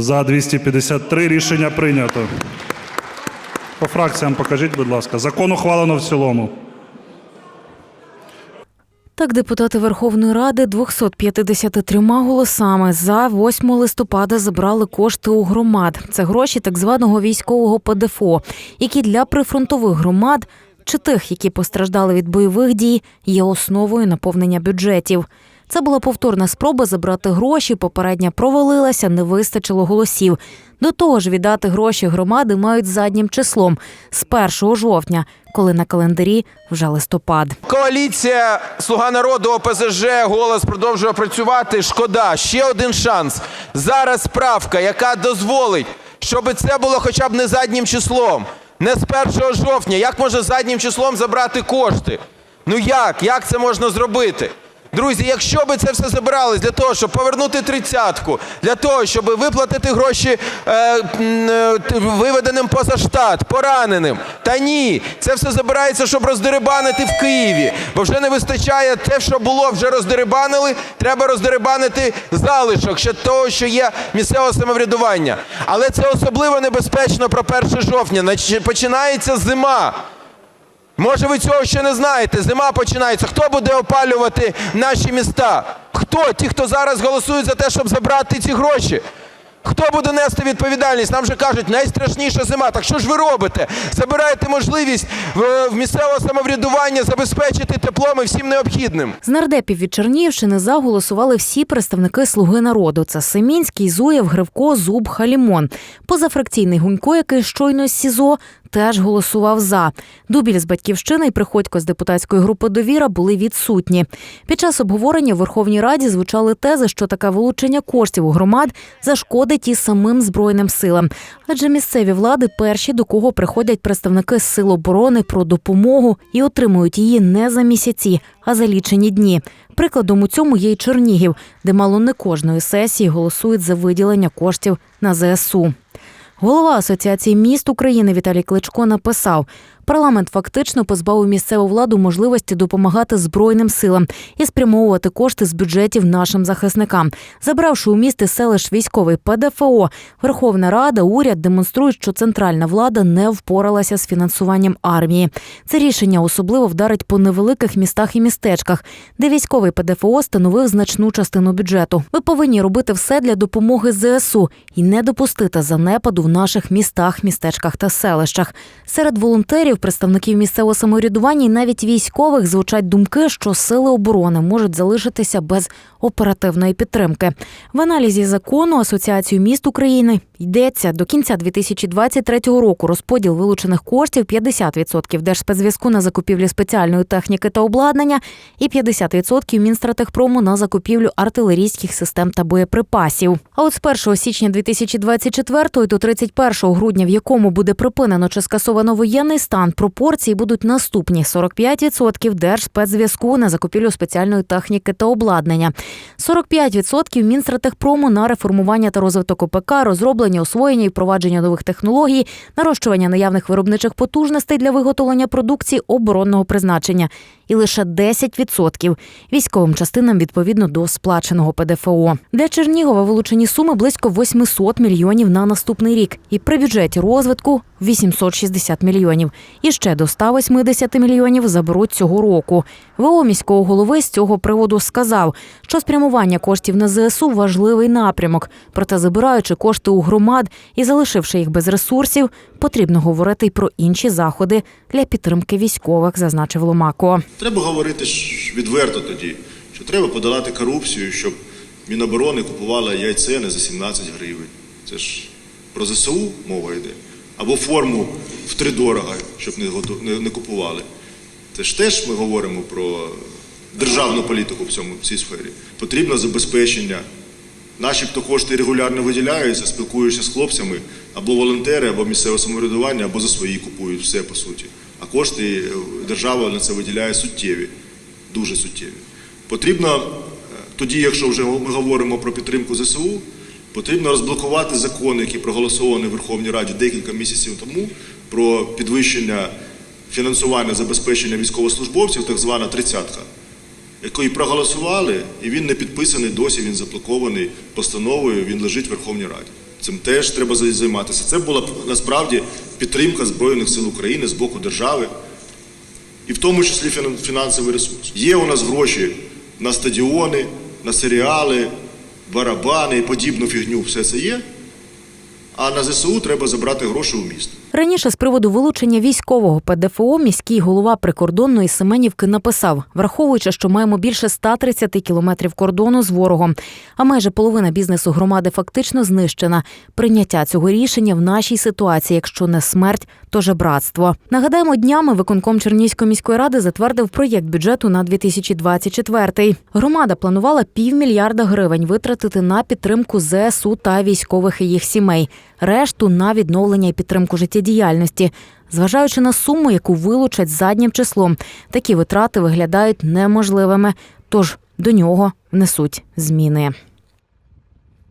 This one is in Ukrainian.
За 253 рішення прийнято. По фракціям покажіть, будь ласка. Закон ухвалено в цілому. Так, депутати Верховної Ради 253 голосами за 8 листопада забрали кошти у громад. Це гроші так званого військового ПДФО, які для прифронтових громад чи тих, які постраждали від бойових дій, є основою наповнення бюджетів. Це була повторна спроба забрати гроші. Попередня провалилася, не вистачило голосів. До того ж, віддати гроші громади мають заднім числом з 1 жовтня, коли на календарі вже листопад. Коаліція Слуга народу ОПЗЖ голос продовжує працювати. Шкода, ще один шанс. Зараз правка, яка дозволить, щоб це було хоча б не заднім числом, не з 1 жовтня. Як можна заднім числом забрати кошти? Ну як? Як це можна зробити? Друзі, якщо би це все забиралось для того, щоб повернути тридцятку, для того, щоб виплатити гроші е, е, виведеним поза штат, пораненим. Та ні, це все забирається, щоб роздерибанити в Києві. Бо вже не вистачає те, що було, вже роздерибанили. Треба роздерибанити залишок ще того, що є місцеве самоврядування. Але це особливо небезпечно про 1 жовтня. Починається зима. Може, ви цього ще не знаєте. Зима починається. Хто буде опалювати наші міста? Хто? Ті, хто зараз голосують за те, щоб забрати ці гроші. Хто буде нести відповідальність? Нам же кажуть, найстрашніша зима. Так що ж ви робите? Забираєте можливість в, в місцевого самоврядування забезпечити теплом і всім необхідним. З нардепів від Чернігівщини за голосували всі представники Слуги народу. Це Семінський, Зуєв, Гривко, Зуб, Халімон. Позафракційний Гунько, який щойно з СІЗО, теж голосував за. Дубіль з батьківщини і Приходько з депутатської групи довіра були відсутні. Під час обговорення в Верховній Раді звучали тези, що таке вилучення коштів у громад зашкодить і самим збройним силам. Адже місцеві влади перші, до кого приходять представники сил оборони про допомогу і отримують її не за місяці, а за лічені дні. Прикладом у цьому є й Чернігів, де мало не кожної сесії голосують за виділення коштів на ЗСУ. Голова Асоціації міст України Віталій Кличко написав: парламент фактично позбавив місцеву владу можливості допомагати збройним силам і спрямовувати кошти з бюджетів нашим захисникам. Забравши у місти селищ військовий ПДФО, Верховна Рада, уряд демонструють, що центральна влада не впоралася з фінансуванням армії. Це рішення особливо вдарить по невеликих містах і містечках, де військовий ПДФО становив значну частину бюджету. Ви повинні робити все для допомоги ЗСУ і не допустити занепаду в наших містах, містечках та селищах. Серед волонтерів, представників місцевого самоврядування і навіть військових звучать думки, що сили оборони можуть залишитися без оперативної підтримки. В аналізі закону Асоціацію міст України йдеться до кінця 2023 року розподіл вилучених коштів 50% Держспецзв'язку на закупівлю спеціальної техніки та обладнання і 50% Мінстратехпрому на закупівлю артилерійських систем та боєприпасів. А от з 1 січня 2024 до 31 грудня, в якому буде припинено чи скасовано воєнний стан, пропорції будуть наступні: 45% Держспецзв'язку на закупівлю спеціальної техніки та обладнання, 45% Мінстратехпрому на реформування та розвиток ОПК, розроблення, освоєння і впровадження нових технологій, нарощування наявних виробничих потужностей для виготовлення продукції оборонного призначення, і лише 10% військовим частинам відповідно до сплаченого ПДФО. Для Чернігова вилучені суми близько 800 мільйонів на наступний рік, і при бюджеті розвитку 860 мільйонів. І ще до 180 мільйонів заберуть цього року. ВО міського голови з цього приводу сказав, що спрямування коштів на ЗСУ важливий напрямок. Проте, забираючи кошти у громад і залишивши їх без ресурсів, потрібно говорити й про інші заходи для підтримки військових, зазначив Ломако. Треба говорити відверто тоді, що треба подолати корупцію, щоб Міноборони купувала яйце не за 17 гривень. Це ж про ЗСУ мова йде. Або форму втридорога, щоб не, не, не купували. Це ж теж ми говоримо про державну політику в цьому в цій сфері. Потрібно забезпечення. Начебто кошти регулярно виділяються, спілкуєшся з хлопцями, або волонтери, або місцеве самоврядування, або за свої купують все по суті. А кошти е, держава на це виділяє суттєві, дуже суттєві. Потрібно е, тоді, якщо вже ми говоримо про підтримку ЗСУ, потрібно розблокувати закон, який проголосований в Верховній Раді декілька місяців тому про підвищення фінансування забезпечення військовослужбовців, так звана тридцятка який проголосували, і він не підписаний досі, він заблокований постановою, він лежить в Верховній Раді. Цим теж треба займатися. Це була насправді підтримка Збройних сил України з боку держави, і в тому числі фінансовий ресурс. Є у нас гроші на стадіони, на серіали, барабани і подібну фігню. Все це є. А на ЗСУ треба забрати гроші у місто. Раніше з приводу вилучення військового ПДФО міський голова прикордонної Семенівки написав, враховуючи, що маємо більше 130 кілометрів кордону з ворогом, а майже половина бізнесу громади фактично знищена. Прийняття цього рішення в нашій ситуації, якщо не смерть, то жебратство. Нагадаємо, днями виконком Чернігівської міської ради затвердив проєкт бюджету на 2024. Громада планувала півмільярда гривень витратити на підтримку ЗСУ та військових і їх сімей, решту на відновлення і підтримку життєдіяльності. Зважаючи на суму, яку вилучать заднім числом, такі витрати виглядають неможливими. Тож до нього внесуть зміни.